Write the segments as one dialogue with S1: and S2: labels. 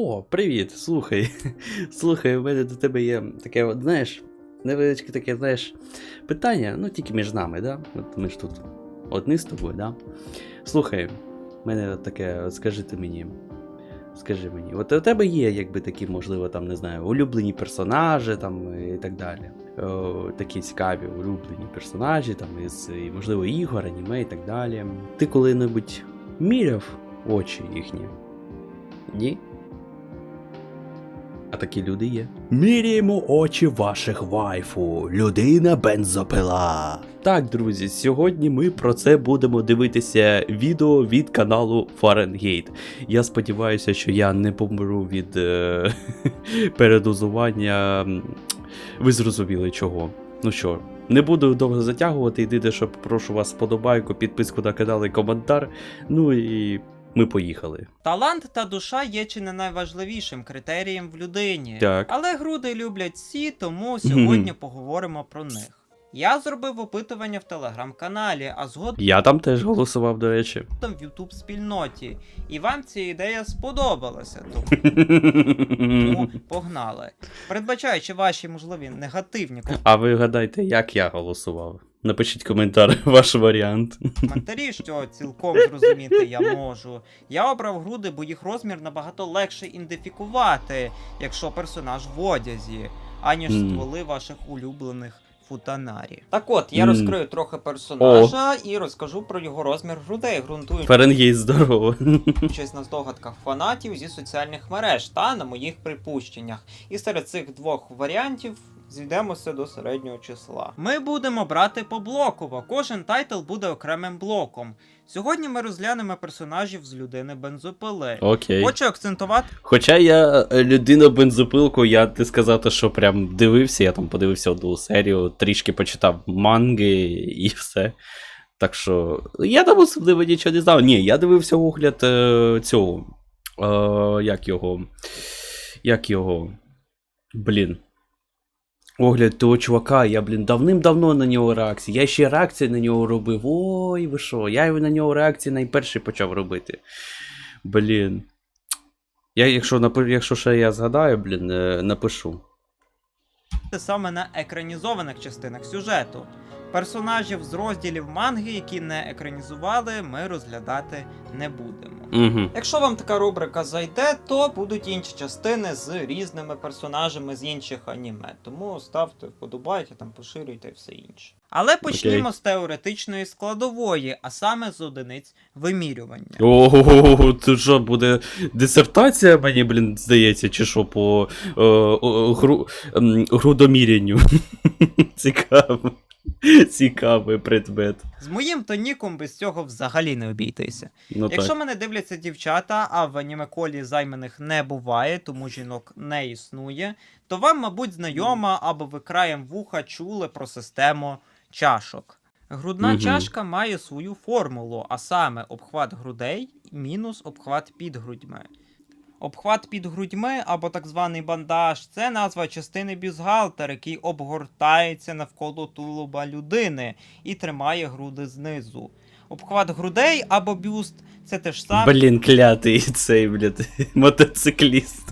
S1: О, привіт! Слухай. Слухай, у мене до тебе є таке, знаєш, невеличке таке, знаєш, питання, ну тільки між нами, да? От ми ж тут одні з тобою, да? Слухай, в мене таке, скажи ти мені. Скажи мені, от у тебе є, якби такі, можливо, там, не знаю, улюблені персонажі там і так далі. О, такі цікаві улюблені персонажі, там, із, і, можливо, ігор, аніме і так далі. Ти коли-небудь міряв очі їхні? Ні? А такі люди є. Міряємо очі ваших вайфу. Людина бензопила. Так, друзі, сьогодні ми про це будемо дивитися відео від каналу Фаренгейт. Я сподіваюся, що я не помру від е- передозування. Ви зрозуміли чого. Ну що, не буду довго затягувати. Єдине, що прошу вас вподобайку, підписку на канал і коментар. Ну і ми поїхали.
S2: Талант та душа є чи не найважливішим критерієм в людині.
S1: Так.
S2: Але груди люблять всі, тому сьогодні поговоримо про них. Я зробив опитування в телеграм-каналі, а згодом
S1: Я там теж голосував, до речі.
S2: в Ютуб спільноті. І вам ця ідея сподобалася, тому погнали. Передбачаючи ваші можливі негативні
S1: А ви гадайте, як я голосував? Напишіть коментар, ваш варіант.
S2: коментарі, що цілком зрозуміти я можу. Я обрав груди, бо їх розмір набагато легше ідентифікувати, якщо персонаж в одязі, аніж
S1: Мгм.
S2: стволи ваших улюблених футанарі. Так от, я
S1: Мгм.
S2: розкрию трохи персонажа і розкажу про його розмір грудей, ґрунтуючись
S1: Фаренгейт, здорово.
S2: на здогадках фанатів зі соціальних мереж та на моїх припущеннях. І серед цих двох варіантів зійдемося до середнього числа. Ми будемо брати поблоково, кожен тайтл буде окремим блоком. Сьогодні ми розглянемо персонажів з людини бензопили.
S1: Окей.
S2: Хочу акцентувати
S1: Хоча я е, людина бензопилку, я не сказати, що прям дивився, я там подивився одну серію, трішки почитав манги і все. Так що. Я там особливо нічого не знав. Ні, я дивився огляд е, цього. Е, як його. Як його. Блін. Огляд того чувака, я, блін, давним-давно на нього реакції. Я ще реакції на нього робив. Ой, ви що? Я на нього реакції найперший почав робити. Блін. Я, якщо, якщо ще я згадаю, блін, напишу. напишу.
S2: саме на екранізованих частинах сюжету. Персонажів з розділів манги, які не екранізували, ми розглядати не будемо.
S1: Угу.
S2: Якщо вам така рубрика зайде, то будуть інші частини з різними персонажами з інших аніме. Тому ставте вподобайки, там поширюйте і все інше. Але почнімо з теоретичної складової, а саме з одиниць вимірювання.
S1: Ого, тут що буде дисертація, мені, блін, здається, чи що по е, о, гру, грудомірянню. Цікаво. Цікавий предмет.
S2: З моїм тоніком без цього взагалі не обійтися.
S1: Ну
S2: Якщо
S1: так.
S2: мене дивляться дівчата, а в анімеколі займаних не буває, тому жінок не існує, то вам, мабуть, знайома або ви краєм вуха чули про систему чашок. Грудна
S1: Мгм.
S2: чашка має свою формулу, а саме обхват грудей мінус обхват під грудьми. Обхват під грудьми або так званий бандаж це назва частини бюстгальтера, який обгортається навколо тулуба людини і тримає груди знизу. Обхват грудей або бюст це те ж саме.
S1: Блін, клятий цей, блядь, мотоцикліст.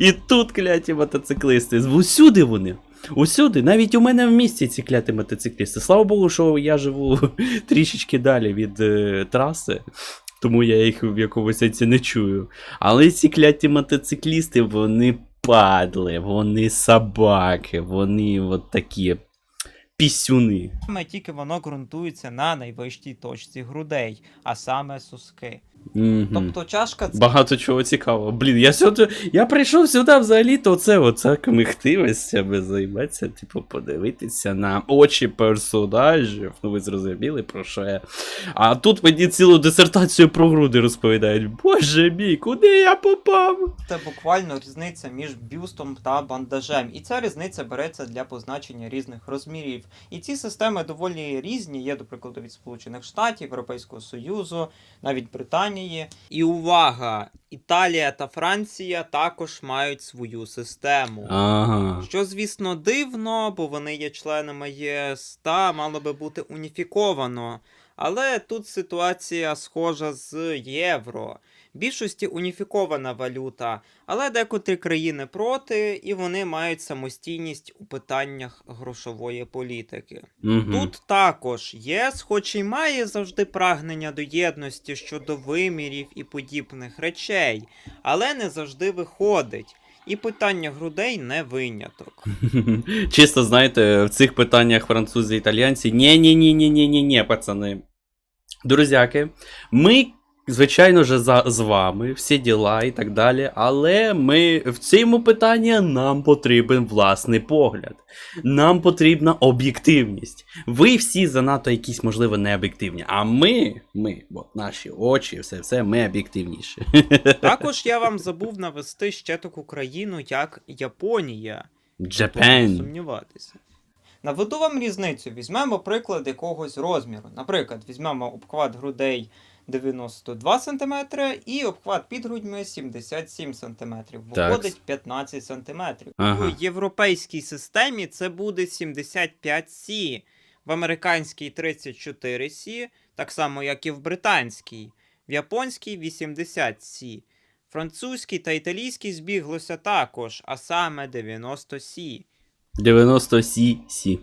S1: І тут кляті мотоциклисти. Усюди вони. Усюди, навіть у мене в місті ці кляті мотоциклісти. Слава Богу, що я живу трішечки далі від е, траси, тому я їх в якомусь сенсі не чую. Але ці кляті мотоциклісти, вони падли, вони собаки, вони от такі пісюни.
S2: Саме тільки воно ґрунтується на найвищій точці грудей, а саме соски.
S1: Мгм.
S2: Тобто чашка це
S1: Багато чого цікавого. Блін, я сюди. Я прийшов сюди взагалі, то це оце комективостями займатися, типу, подивитися на очі персонажів. Ну ви зрозуміли про що я. А тут мені цілу дисертацію про груди розповідають. Боже мій, куди я попав?
S2: це буквально різниця між бюстом та бандажем. І ця різниця береться для позначення різних розмірів. І ці системи доволі різні. Є, до прикладу, від Сполучених Штатів, Європейського Союзу, навіть Британії. І увага! Італія та Франція також мають свою систему.
S1: Ага.
S2: Що, звісно, дивно, бо вони є членами ЄС та мало би бути уніфіковано. Але тут ситуація схожа з євро. Більшості уніфікована валюта, але декотрі країни проти, і вони мають самостійність у питаннях грошової політики.
S1: Угу.
S2: Тут також ЄС, хоч і має завжди прагнення до єдності щодо вимірів і подібних речей, але не завжди виходить. І питання грудей не виняток.
S1: Чисто, знаєте, в цих питаннях французи і італійці. ні ні ні ні ні ні ні пацани. Друзяки, ми, звичайно ж, за, з вами, всі діла і так далі, але ми в цьому питанні нам потрібен власний погляд. Нам потрібна об'єктивність. Ви всі занадто якісь, можливо, не об'єктивні. А ми, ми, от наші очі, все, все, ми об'єктивніші.
S2: Також я вам забув навести ще таку країну, як Японія.
S1: Japan.
S2: сумніватися. Наведу вам різницю. Візьмемо приклад якогось розміру. Наприклад, візьмемо обхват грудей 92 см і обхват під грудьми 77 см. Виходить 15 см.
S1: Ага.
S2: В європейській системі це буде 75 Сі, в американській 34 Сі, так само як і в британській, в японській 80 Сі. Французький та італійський збіглося також, а саме 90 Сі.
S1: 90 сі сі.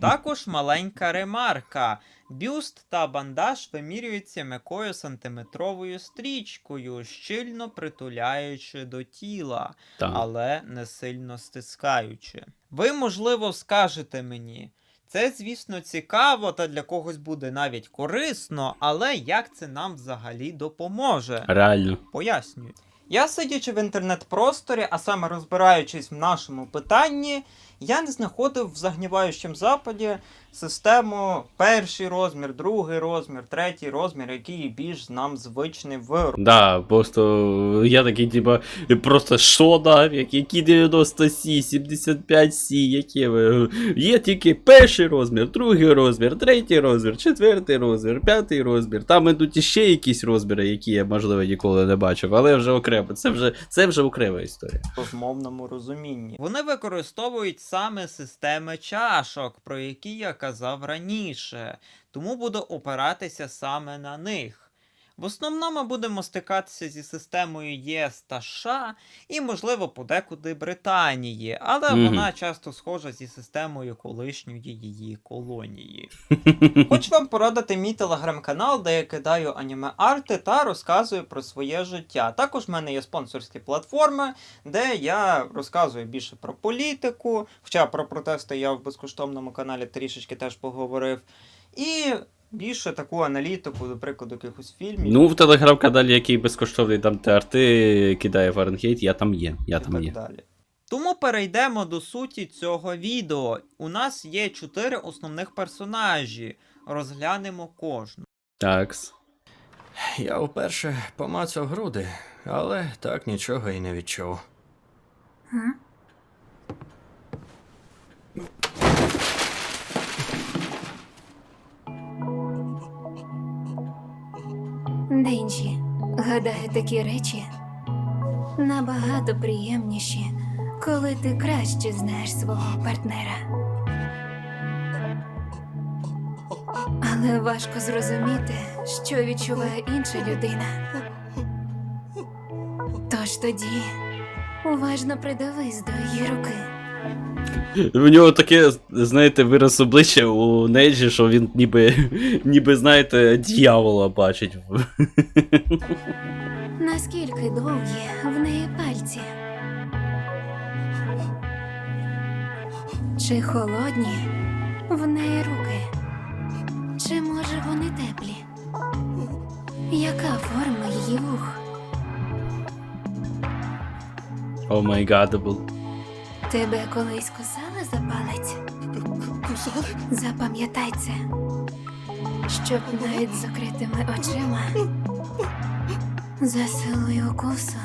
S2: Також маленька ремарка. Бюст та бандаж вимірюються м'якою сантиметровою стрічкою, щільно притуляючи до тіла,
S1: Так.
S2: але не сильно стискаючи. Ви, можливо, скажете мені. Це, звісно, цікаво та для когось буде навіть корисно, але як це нам взагалі допоможе?
S1: Реально.
S2: Пояснюю. Я сидячи в інтернет-просторі, а саме розбираючись в нашому питанні, я не знаходив в загніваючому западі систему перший розмір, другий розмір, третій розмір, який більш нам звичний в
S1: Да, просто я такий, типа, просто що які, які 90 сі, 75 сі, які ви. Є тільки перший розмір, другий розмір, третій розмір, четвертий розмір, п'ятий розмір. Там ідуть іще якісь розміри, які я, можливо, ніколи не бачив, але вже окремо. Це вже, це вже окрема історія.
S2: розмовному розумінні. Вони використовують саме системи чашок, про які я казав раніше, тому буду опиратися саме на них. В основному будемо стикатися зі системою ЄС та США і, можливо, подекуди Британії, але
S1: Мгм.
S2: вона часто схожа зі системою колишньої її колонії. Хочу вам порадити мій телеграм-канал, де я кидаю аніме-арти та розказую про своє життя. Також в мене є спонсорські платформи, де я розказую більше про політику, хоча про протести я в безкоштовному каналі трішечки теж поговорив. І більше таку аналітику, до прикладу, якихось фільмів.
S1: Ну, в телеграм-каналі, який безкоштовний там те арти кидає Фаренгейт, я там є. Я
S2: і
S1: там
S2: так
S1: є.
S2: далі. Тому перейдемо до суті цього відео. У нас є чотири основних персонажі. Розглянемо кожну.
S1: Такс.
S3: Я вперше помацав груди, але так нічого і не відчув.
S4: Денджі, гадаю, такі речі набагато приємніші, коли ти краще знаєш свого партнера. Але важко зрозуміти, що відчуває інша людина. Тож тоді уважно придивись до її руки.
S1: В нього таке, знаєте, вираз обличчя у Неджі, що він ніби, ніби, знаєте, дьявола бачить.
S4: Наскільки довгі в неї пальці? Чи холодні в неї руки? Чи може вони теплі? Яка форма її вух?
S1: О май гадабл.
S4: Тебе колись кусали за палець?
S3: Кусали?
S4: Запам'ятай це, щоб навіть з закритими очима за силою укусу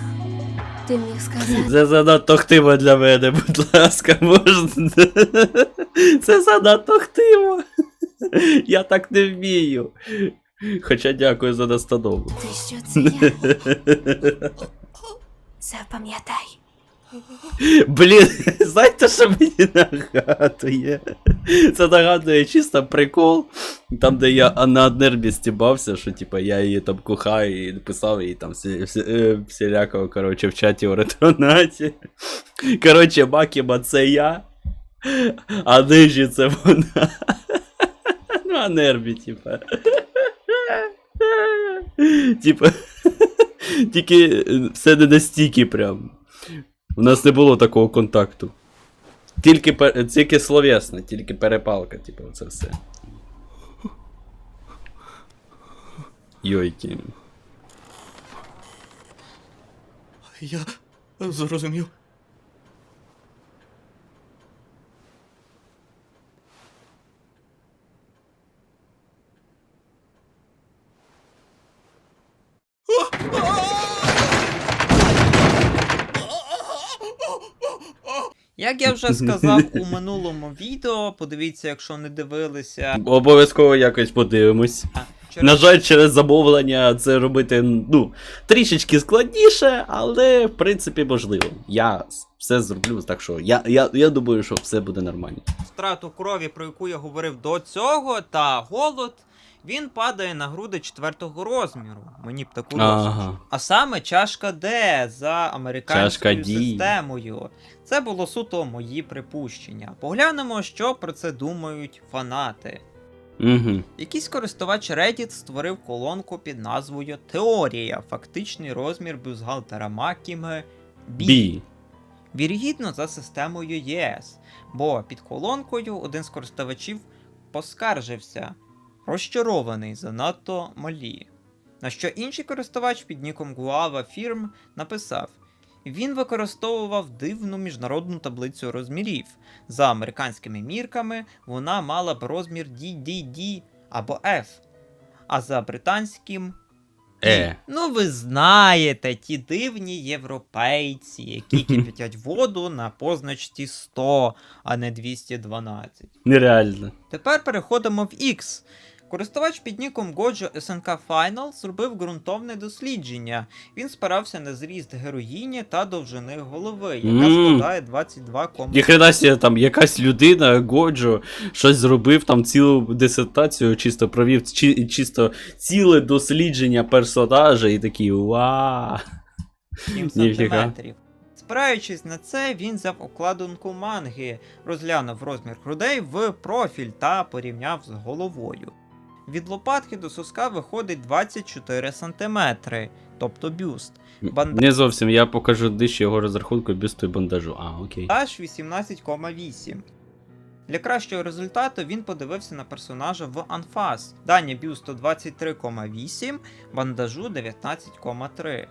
S4: ти міг сказати.
S1: Це занадто хтиво для мене, будь ласка, можна. Це занадто хтиво. Я так не вмію. Хоча дякую за настанову.
S4: Ти що це я? Запам'ятай.
S1: Блін, знаєте, що мені нагадує? Це нагадує чисто прикол. Там, де я на Аднербі стібався, що типа я її там кохаю і писав їй там всі, всі, е, всілякого, коротше, в чаті у ретронаті. Коротше, Макіма це я, а нижі це вона. Ну, а нерві, типа. Типа. Тільки е, все не настільки прям. У нас не було такого контакту. Тільки, тільки словесно, тільки перепалка, типу, це все. Йойки.
S3: Я зрозумів.
S2: Як я вже сказав у минулому відео, подивіться, якщо не дивилися.
S1: Обов'язково якось подивимось.
S2: через-
S1: На жаль, через замовлення це робити, ну, трішечки складніше, але в принципі можливо. Я все зроблю, так що я, я, я думаю, що все буде нормально.
S2: втрату крові, про яку я говорив до цього, та голод, він падає на груди четвертого розміру. Мені б таку розміру.
S1: Ага.
S2: А саме чашка Д за американською
S1: Чашка
S2: системою. Це було суто мої припущення. Поглянемо, що про це думають фанати.
S1: Угу.
S2: Якийсь користувач Reddit створив колонку під назвою Теорія. Фактичний розмір бюстгальтера Макіме B.
S1: Бі.
S2: Вірогідно за системою ЄС, бо під колонкою один з користувачів поскаржився, розчарований занадто малі. На що інший користувач під ніком Guava Firm написав: він використовував дивну міжнародну таблицю розмірів. За американськими мірками вона мала б розмір DDD або F, а за британським
S1: Е.
S2: Ну, ви знаєте, ті дивні європейці, які кипятять воду на позначці 100, а не 212.
S1: Нереально.
S2: Тепер переходимо в X. Користувач під ніком Gojo SNK Final зробив ґрунтовне дослідження. Він спирався на зріст героїні та довжини голови, яка
S1: Мм.
S2: складає 22,
S1: Ніхрена себе, там якась людина, Годжо, щось зробив, там цілу дисертацію, чисто провів чи, чисто ціле дослідження персонажа і такий ва.
S2: 7 сантиметрів. Спираючись на це, він взяв обкладинку манги, розглянув розмір грудей в профіль та порівняв з головою. Від лопатки до соска виходить 24 см, тобто бюст. Банда-
S1: Не зовсім, я покажу дещо його розрахунку бюсту і бандажу. А, окей.
S2: аж 18,8. Для кращого результату він подивився на персонажа в анфас. Дані бюсту 23,8, бандажу 19,3.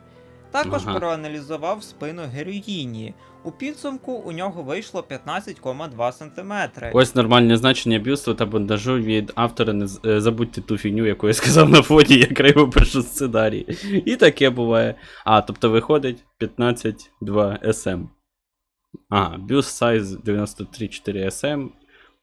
S2: Також
S1: Ага.
S2: проаналізував спину героїні. У підсумку у нього вийшло 15,2 см.
S1: Ось нормальне значення бюсту та бандажу від автора. Не е, забудьте ту фігню, яку я сказав на фоні, я криво пишу сценарій. І таке буває. А, тобто виходить 15,2 SM. Ага, бюст size 93,4 SM,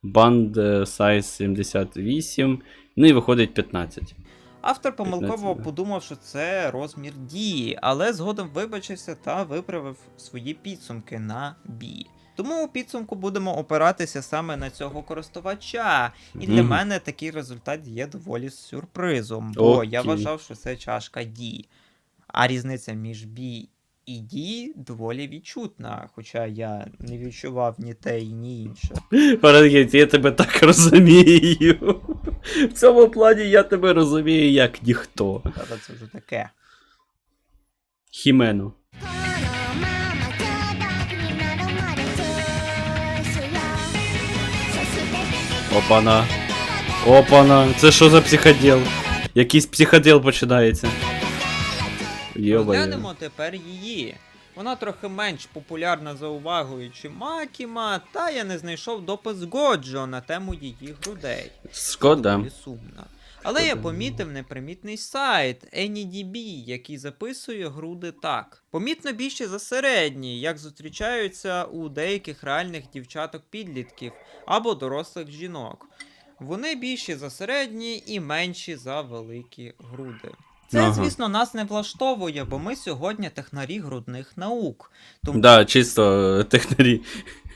S1: банд е, size 78, ну і виходить 15.
S2: Автор помилково подумав, що це розмір дії, але згодом вибачився та виправив свої підсумки на бі. Тому у підсумку будемо опиратися саме на цього користувача. І для мене такий результат є доволі сюрпризом, бо я вважав, що це чашка D. А різниця між B і D доволі відчутна, хоча я не відчував ні те ні інше.
S1: Парангець, я тебе так розумію. В цьому плані я тебе розумію, як ніхто.
S2: Та це вже таке.
S5: Хімено.
S1: Опана. Опана. Це що за психоділ? Якийсь психоділ починається.
S2: Йо-йо. Тепер її. Вона трохи менш популярна за увагою, чи Макіма, та я не знайшов допис Годжо на тему її грудей.
S1: Шкода.
S2: Сумно. Але я помітив непримітний сайт AnyDB, який записує груди так. Помітно більше за середні, як зустрічаються у деяких реальних дівчаток-підлітків або дорослих жінок. Вони більші за середні і менші за великі груди. Це,
S1: Ага.
S2: звісно, нас не влаштовує, бо ми сьогодні технарі грудних наук. Тому
S1: Да, чисто е, технарі.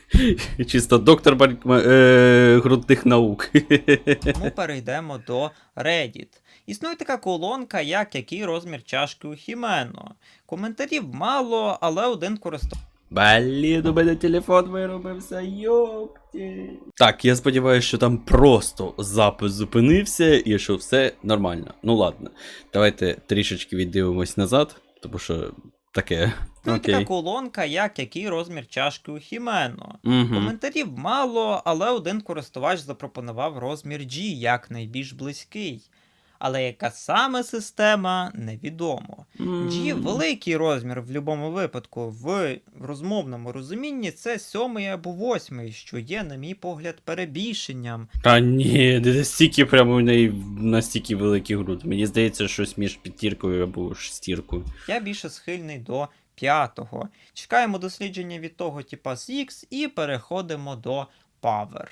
S1: Чисто доктор е, грудних наук.
S2: Тому перейдемо до Reddit. Існує така колонка, як який розмір чашки у Хімено. Коментарів мало, але один користувач.
S1: Блін, у мене телефон виробився, йопті. Так, я сподіваюся, що там просто запис зупинився і що все нормально. Ну ладно, давайте трішечки віддивимось назад, тому що таке.
S2: Існує така колонка, як який розмір чашки у Хімено.
S1: Угу.
S2: Коментарів мало, але один користувач запропонував розмір G як найбільш близький. Але яка саме система, невідомо. G великий розмір в будь-якому випадку. В розмовному розумінні це сьомий або восьмий, що є, на мій погляд, перебільшенням.
S1: Та ні, не настільки прямо в неї настільки великий груд. Мені здається, щось між п'ятіркою або шестіркою.
S2: Я більше схильний до п'ятого. Чекаємо дослідження від того типа з X і переходимо до Power.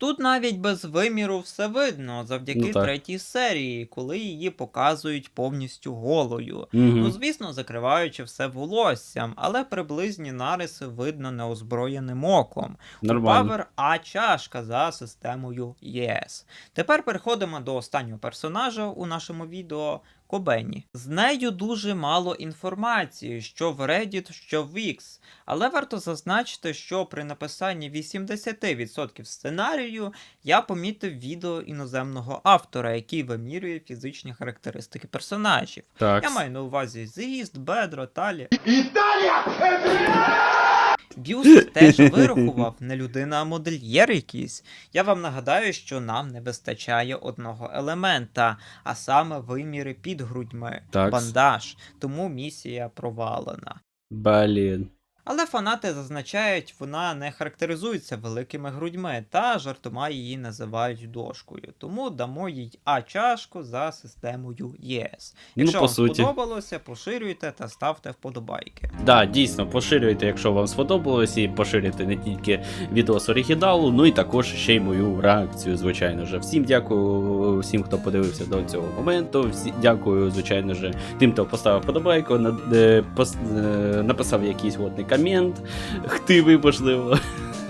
S2: Тут навіть без виміру все видно завдяки
S1: Ну
S2: третій серії, коли її показують повністю голою. Ну,
S1: Угу.
S2: звісно, закриваючи все волоссям, але приблизні нариси видно неозброєним оком.
S1: Нормально.
S2: Power А чашка за системою ЄС. Тепер переходимо до останнього персонажа у нашому відео Кобені. З нею дуже мало інформації, що в Reddit, що в X. Але варто зазначити, що при написанні 80% сценарію я помітив відео іноземного автора, який вимірює фізичні характеристики персонажів.
S1: Так.
S2: Я маю на увазі зріст, бедро, талія. Бюст теж вирахував не людина, а модельєр якийсь. Я вам нагадаю, що нам не вистачає одного елемента, а саме виміри під грудьми,
S1: Такс.
S2: бандаж, тому місія провалена.
S1: Блін.
S2: Але фанати зазначають, вона не характеризується великими грудьми та жартома її називають дошкою. Тому дамо їй А чашку за системою ЄС.
S1: Ну,
S2: Якщо
S1: по
S2: вам
S1: суті.
S2: сподобалося, поширюйте та ставте вподобайки.
S1: Да, дійсно, поширюйте, якщо вам сподобалось, і поширюйте не тільки відос оригіналу, ну і також ще й мою реакцію, звичайно ж. Всім дякую всім, хто подивився до цього моменту. Всі дякую, звичайно ж, тим, хто поставив подобайку, на, е, пос, е, написав якийсь годний комент, хтивий, можливо.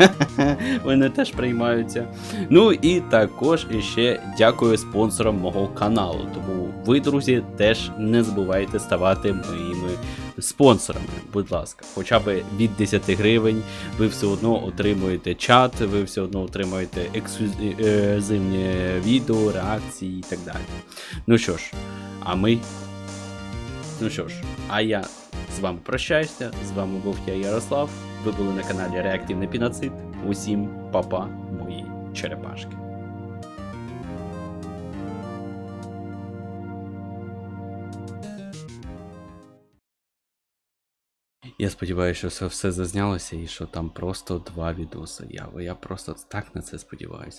S1: Вони теж приймаються. Ну і також ще дякую спонсорам мого каналу. Тому ви, друзі, теж не забувайте ставати моїми спонсорами. Будь ласка, хоча б від 10 гривень ви все одно отримуєте чат, ви все одно отримуєте ексклюзивні відео, реакції і так далі. Ну що ж, а ми. Ну що ж, а я з вами прощаюся. З вами був я Ярослав. Ви були на каналі Реактивний Піноцид. Усім папа, мої черепашки. Я сподіваюся, що це все зазнялося і що там просто два відоси. Я, я просто так на це сподіваюся.